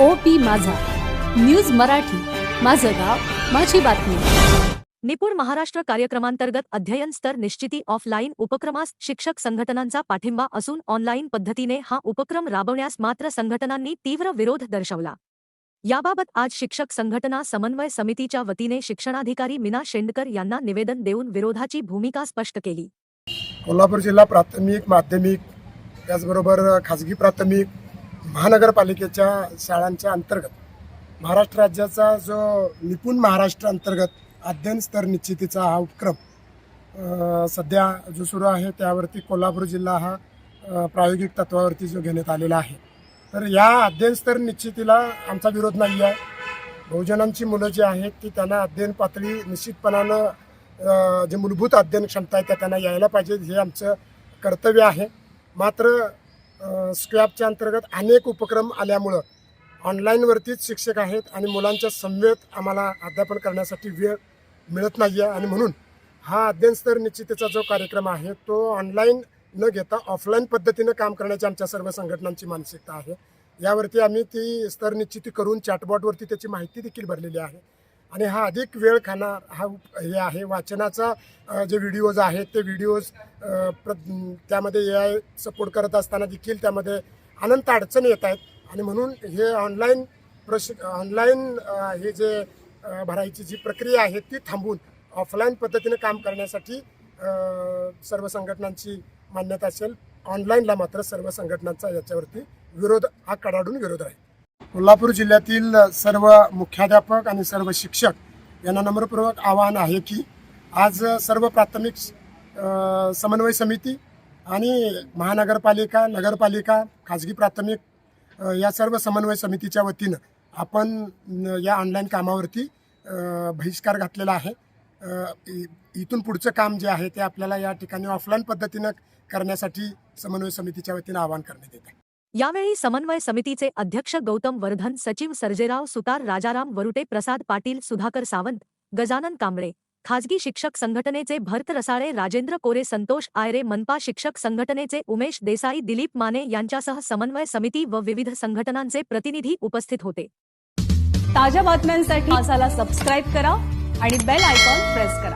O P Majha. News Marathi. माझं गाव माझी बातमी. निपुण महाराष्ट्र कार्यक्रमांतर्गत अध्ययन स्तर निश्चिती ऑफलाईन उपक्रमास शिक्षक संघटनांचा पाठिंबा असून ऑनलाईन पद्धतीने हा उपक्रम राबवण्यास मात्र संघटनांनी तीव्र विरोध दर्शवला. याबाबत आज शिक्षक संघटना समन्वय समितीच्या वतीने शिक्षणाधिकारी मीना शेंडकर यांना निवेदन देऊन विरोधाची भूमिका स्पष्ट केली. कोल्हापूर जिल्हा प्राथमिक माध्यमिक त्याचबरोबर खाजगी प्राथमिक महानगरपालिकेच्या शाळांच्या अंतर्गत महाराष्ट्र राज्याचा जो निपुण महाराष्ट्र अंतर्गत अध्ययन स्तर निश्चितीचा हा उपक्रम सध्या जो सुरू आहे त्यावरती कोल्हापूर जिल्हा हा प्रायोगिक तत्वावरती जो घेण्यात आलेला आहे. तर या अध्ययन स्तर निश्चितीला आमचा विरोध नाही आहे. बहुजनांची मुलं जी आहेत ती त्यांना अध्ययन पातळी निश्चितपणानं जे मूलभूत अध्ययन क्षमता आहे त्या त्यांना यायला पाहिजे हे आमचं कर्तव्य आहे. मात्र स्क्रॅपच्या अंतर्गत अनेक उपक्रम आल्यामुळं ऑनलाईनवरतीच शिक्षक आहेत आणि मुलांच्या समवेत आम्हाला अध्यापन करण्यासाठी वेळ मिळत नाही आहे आणि म्हणून हा अध्ययन स्तर निश्चितीचा जो कार्यक्रम आहे तो ऑनलाईन न घेता ऑफलाईन पद्धतीनं काम करण्याची आमच्या सर्व संघटनांची मानसिकता आहे. यावरती आम्ही ती स्तर निश्चिती करून चॅटबॉटवरती त्याची माहिती देखील भरलेली आहे. आणि हा अधिक वेळ खाणार हा उप- हे आहे. वाचनाचा जे व्हिडिओज आहेत ते व्हिडिओज प्र त्यामध्ये ए आय सपोर्ट करत असताना देखील त्यामध्ये अनंत अडचणी येत आहेत. आणि म्हणून हे ऑनलाईन प्रश ऑनलाईन हे जे भरायची जी प्रक्रिया आहे ती थांबून ऑफलाईन पद्धतीने काम करण्यासाठी सर्व संघटनांची मान्यता असेल. ऑनलाईनला मात्र सर्व संघटनांचा याच्यावरती विरोध हा कडाडून विरोध आहे. कोल्हापूर जिल्ह्यातील सर्व मुख्याध्यापक आणि सर्व शिक्षक यांना नम्रपूर्वक आवाहन आहे की आज सर्व प्राथमिक समन्वय समिती आणि महानगरपालिका नगरपालिका खाजगी प्राथमिक या सर्व समन्वय समितीच्या वतीनं आपण या ऑनलाईन कामावरती बहिष्कार घातलेला आहे. इ- इथून पुढचं काम जे आहे ते आपल्याला या ठिकाणी ऑफलाईन पद्धतीनं करण्यासाठी समन्वय समितीच्या वतीनं आवाहन करण्यात येत आहे. यावेळी समन्वय समितीचे अध्यक्ष गौतम वर्धन सचिव सर्जेराव सुतार राजाराम वरुटे प्रसाद पाटील सुधाकर सावंत गजानन कांबळे खाजगी शिक्षक संघटनेचे भरत रसाळे राजेंद्र कोरे संतोष आयरे मनपा शिक्षक संघटनेचे उमेश देसाई दिलीप माने यांच्यासह समन्वय समिती व विविध संघटनांचे प्रतिनिधी उपस्थित होते. ताज्या बातम्यांसाठी सबस्क्राईब करा आणि बेल आयकॉन प्रेस करा.